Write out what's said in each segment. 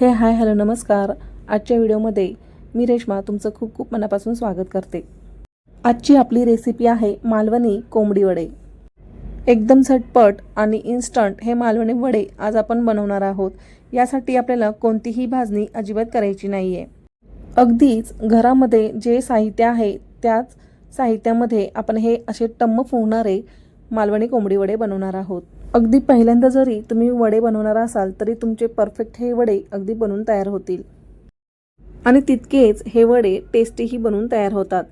हे hi hello नमस्कार. आजच्या व्हिडिओमध्ये मी रेश्मा तुमचं खूप खूप मनापासून स्वागत करते. आजची आपली रेसिपी आहे मालवणी कोंबडी वडे. एकदम झटपट आणि इन्स्टंट हे मालवणी वडे आज आपण बनवणार आहोत. यासाठी आपल्याला कोणतीही भाजणी अजिबात करायची नाही आहे अगदीच घरामध्ये जे साहित्य आहे त्याच साहित्यामध्ये आपण हे असे टम्म फुगणारे मालवणी कोंबडी वडे बनवणार आहोत. अगदी पहिल्यांदा जरी तुम्ही वडे बनवणार असाल तरी तुमचे परफेक्ट हे वडे अगदी बनून तयार होतील. आणि तितकेच हे वडे टेस्टीही बनून तयार होतात.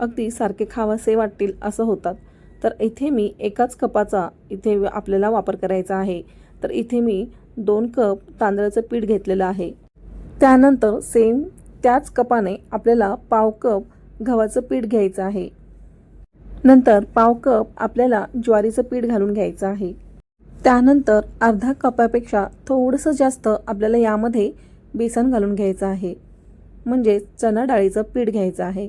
अगदी सारखे खावासे वाटतील असं होतात. तर इथे मी एकाच कपाचा इथे आपल्याला वापर करायचा आहे. तर इथे मी दोन कप तांदळाचं पीठ घेतलेलं आहे. त्यानंतर सेम त्याच कपाने आपल्याला पाव कप गव्हाचं पीठ घ्यायचं आहे. नंतर पाव कप आपल्याला ज्वारीचं पीठ घालून घ्यायचं आहे. त्यानंतर अर्धा कपापेक्षा थोडंसं जास्त आपल्याला यामध्ये बेसन घालून घ्यायचं आहे. म्हणजे चणा डाळीचं पीठ घ्यायचं आहे.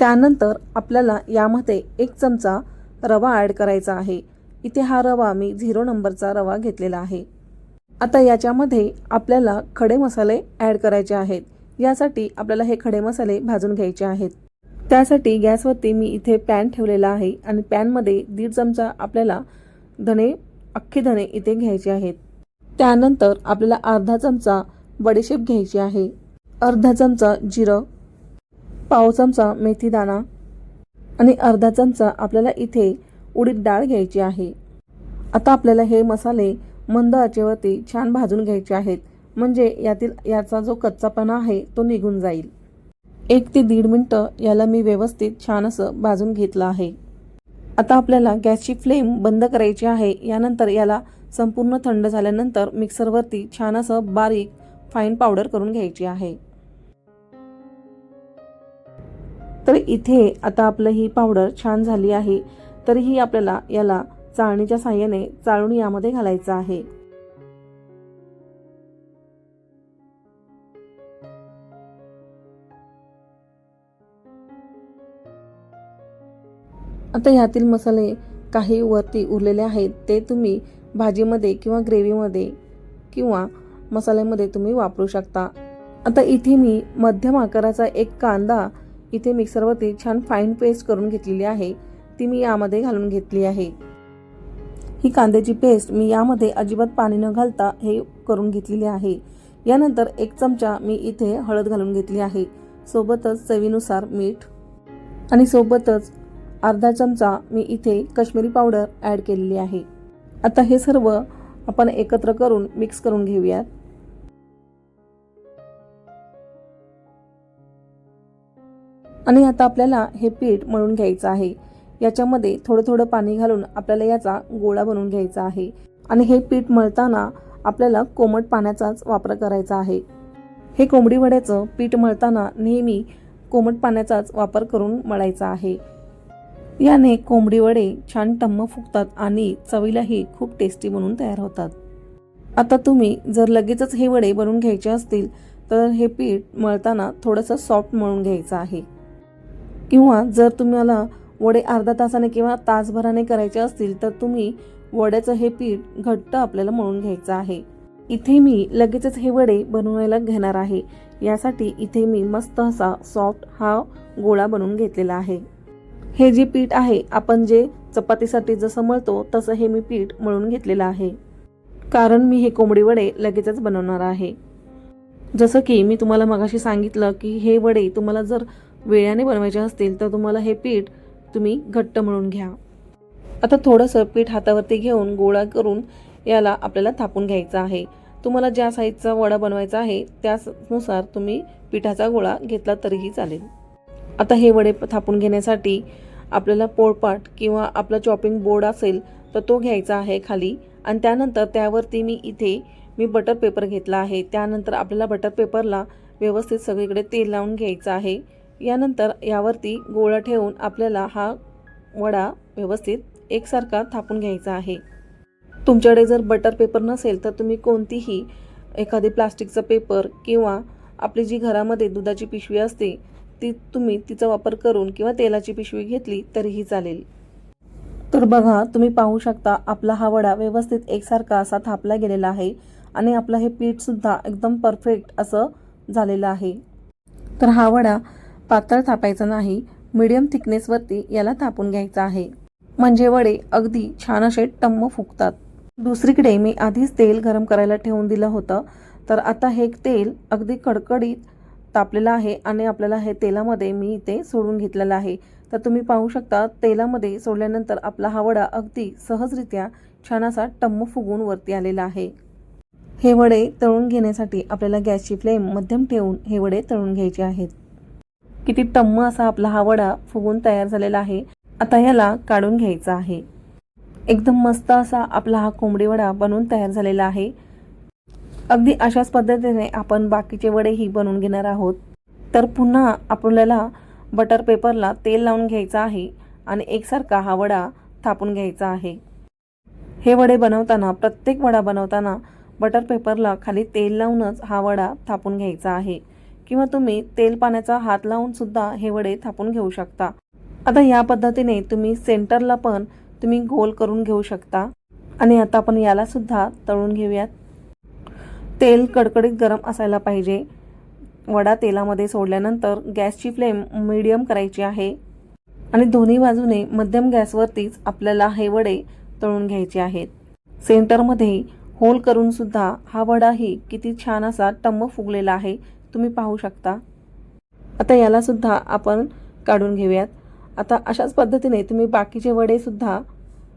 त्यानंतर आपल्याला यामध्ये एक चमचा रवा ॲड करायचा आहे. इथे हा रवा मी झिरो नंबरचा रवा घेतलेला आहे. आता याच्यामध्ये आपल्याला खडे मसाले ॲड करायचे आहेत. यासाठी आपल्याला हे खडे मसाले भाजून घ्यायचे आहेत. त्यासाठी गॅसवरती मी इथे पॅन ठेवलेला आहे आणि पॅनमध्ये दीड चमचा आपल्याला धणे अख्खे धणे इथे घ्यायचे आहेत. त्यानंतर आपल्याला अर्धा चमचा बडीशेप घ्यायची आहे. अर्धा चमचा जिरं पाव चमचा मेथी दाणा आणि अर्धा चमचा आपल्याला इथे उडीद डाळ घ्यायची आहे. आता आपल्याला हे मसाले मंद आचेवरती छान भाजून घ्यायचे आहेत. म्हणजे यातील याचा जो कच्चापणा आहे तो निघून जाईल. एक ते दीड मिनटं याला मी व्यवस्थित छान असं भाजून घेतलं आहे. आता आपल्याला गॅसची फ्लेम बंद करायची आहे. यानंतर याला संपूर्ण थंड झाल्यानंतर मिक्सरवरती छान असं बारीक फाईन पावडर करून घ्यायची आहे. तर इथे आता आपलं ही पावडर छान झाली आहे. तरीही आपल्याला याला चाळणीच्या साह्याने चाळून यामध्ये घालायचं आहे. आता ह्यातील मसाले काही वरती उरलेले आहेत. ते तुम्ही भाजीमध्ये किंवा ग्रेव्हीमध्ये किंवा मसाल्यामध्ये तुम्ही वापरू शकता. आता इथे मी मध्यम आकाराचा एक कांदा इथे मिक्सरवरती छान फाईन पेस्ट करून घेतलेली आहे. ती मी यामध्ये घालून घेतली आहे. ही कांद्याची पेस्ट मी यामध्ये अजिबात पाणी न घालता हे करून घेतलेली आहे. यानंतर एक चमचा मी इथे हळद घालून घेतली आहे. सोबतच चवीनुसार मीठ आणि सोबतच अर्धा चमचा मी इथे कश्मीरी पावडर ॲड केलेली आहे. आता हे सर्व आपण एकत्र करून मिक्स करून घेऊयात. आणि आता आपल्याला हे पीठ मळून घ्यायचं आहे. याच्यामध्ये थोडं थोडं पाणी घालून आपल्याला याचा गोळा बनवून घ्यायचा आहे. आणि हे पीठ मळताना आपल्याला कोमट पाण्याचाच वापर करायचा आहे. हे कोंबडी वड्याचं पीठ मळताना नेहमी कोमट पाण्याचाच वापर करून मळायचा आहे. याने कोंबडी वडे छान टम्म फुगतात आणि चवीलाही खूप टेस्टी बनून तयार होतात. आता तुम्ही जर लगेचच हे वडे बनवून घ्यायचे असतील तर हे पीठ मळताना थोडंसं सॉफ्ट मळून घ्यायचं आहे. किंवा जर तुम्हाला वडे अर्धा तासाने किंवा तासभराने करायचे असतील तर तुम्ही वड्याचं हे पीठ घट्ट आपल्याला मळून घ्यायचं आहे. इथे मी लगेचच हे वडे बनवायला घेणार आहे. यासाठी इथे मी मस्त असा सॉफ्ट हा गोळा बनवून घेतलेला आहे. हे जे पीठ आहे आपण जे चपातीसाठी जसं मळतो तसं हे मी पीठ मळून घेतलेलं आहे. कारण मी हे कोंबडी वडे लगेचच बनवणार आहे. जसं की मी तुम्हाला मगाशी सांगितलं की हे वडे तुम्हाला जर वेळाने बनवायचे असतील तर तुम्हाला हे पीठ तुम्ही घट्ट मळून घ्या. आता थोडंसं पीठ हातावरती घेऊन गोळा करून याला आपल्याला थापून घ्यायचं आहे. तुम्हाला ज्या साईजचा वडा बनवायचा आहे त्यानुसार तुम्ही पिठाचा गोळा घेतला तरीही चालेल. आता हे वडे थापून घेण्यासाठी आपल्याला पोळपाट किंवा आपला चॉपिंग बोर्ड असेल तर तो घ्यायचा आहे खाली. आणि त्यानंतर त्यावरती मी इथे मी बटर पेपर घेतला आहे. त्यानंतर आपल्याला बटर पेपरला व्यवस्थित सगळीकडे तेल लावून घ्यायचं आहे. यानंतर यावरती गोळा ठेवून आपल्याला हा वडा व्यवस्थित एकसारखा थापून घ्यायचा आहे. तुमच्याकडे जर बटर पेपर नसेल तर तुम्ही कोणतीही एखादी प्लास्टिकचा पेपर किंवा आपली जी घरामध्ये दुधाची पिशवी असते ती तुम्ही तिचा वापर करून किंवा तेलाची पिशवी घेतली तरीही चालेल. तर बघा तुम्ही पाहू शकता आपला हा वडा व्यवस्थित एकसारखा असा थापला गेलेला आहे आणि आपलं हे पीठसुद्धा एकदम परफेक्ट असं झालेलं आहे. तर हा वडा पातळ थापायचा नाही मीडियम थिकनेसवरती याला थापून घ्यायचा आहे. म्हणजे वडे अगदी छान असे टम्म फुगतात दुसरीकडे मी आधीच तेल गरम करायला ठेवून दिलं होतं तर आता हे तेल अगदी कडकडीत तापलेलं आहे आणि आपल्याला हे तेलामध्ये मी इथे सोडून घेतलेलं आहे. तर तुम्ही पाहू शकता तेलामध्ये सोडल्यानंतर आपला हा वडा अगदी सहजरित्या छान असा टम्म फुगून वरती आलेला आहे. हे वडे तळून घेण्यासाठी आपल्याला गॅसची फ्लेम मध्यम ठेवून हे वडे तळून घ्यायचे आहेत. किती टम्म असा आपला हा वडा फुगून तयार झालेला आहे आता याला काढून घ्यायचा आहे. एकदम मस्त असा आपला हा कोंबडी वडा बनवून तयार झालेला आहे. अगदी अशाच पद्धतीने आपण बाकीचे वडेही बनवून घेणार आहोत. तर पुन्हा आपल्याला बटर पेपरला तेल लावून घ्यायचं आहे आणि एकसारखा हा वडा थापून घ्यायचा आहे. हे वडे बनवताना प्रत्येक वडा बनवताना बटर पेपरला खाली तेल लावूनच हा वडा थापून घ्यायचा आहे. किंवा तुम्ही तेल पाण्याचा हात लावून सुद्धा हे वडे थापून घेऊ शकता. आता या पद्धतीने तुम्ही सेंटरला पण तुम्ही गोल करून घेऊ शकता. आणि आता आपण याला सुद्धा तळून घेऊयात. तेल कडकडीत गरम असायला पाहिजे. वडा तेलामध्ये सोडल्यानंतर गॅसची फ्लेम मीडियम करायची आहे. आणि दोन्ही बाजूने मध्यम गॅसवरतीच आपल्याला हे वडे तळून घ्यायचे आहेत. सेंटरमध्ये होल करून सुद्धा हा वडाही किती छान असा टम्म फुगलेला आहे तुम्ही पाहू शकता. आता याला सुद्धा आपण काढून घेऊयात. आता अशाच पद्धतीने तुम्ही बाकीचे वडे सुद्धा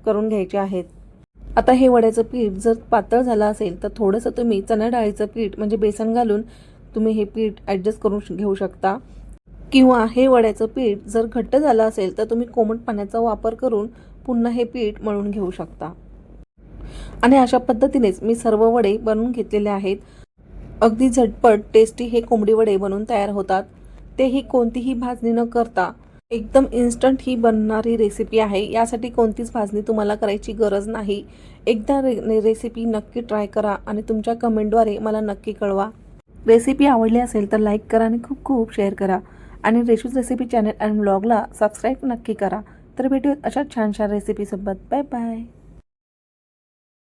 करून घ्यायचे आहेत. आता हे वड्याचं पीठ जर पातळ झालं असेल तर थोडंसं तुम्ही चणा डाळीचं पीठ म्हणजे बेसन घालून तुम्ही हे पीठ ॲडजस्ट करून घेऊ शकता. किंवा हे वड्याचं पीठ जर घट्ट झालं असेल तर तुम्ही कोमट पाण्याचा वापर करून पुन्हा हे पीठ मळून घेऊ शकता. आणि अशा पद्धतीनेच मी सर्व वडे बनवून घेतलेले आहेत. अगदी झटपट टेस्टी हे कोंबडी वडे बनवून तयार होतात. तेही कोणतीही भाजणी न करता एकदम इन्स्टंट ही बनणारी रेसिपी आहे. यासाठी कोणतीच भाजणी तुम्हाला करायची गरज नाही. एकदा रे रेसिपी नक्की ट्राय करा आणि तुमच्या कमेंटद्वारे मला नक्की कळवा. रेसिपी आवडली असेल तर लाईक करा आणि खूप खूप शेअर करा. आणि रेशूज रेसिपी चॅनल अँड ब्लॉगला सबस्क्राईब नक्की करा. तर भेटूयात अशा छान छान रेसिपीसोबत बाय बाय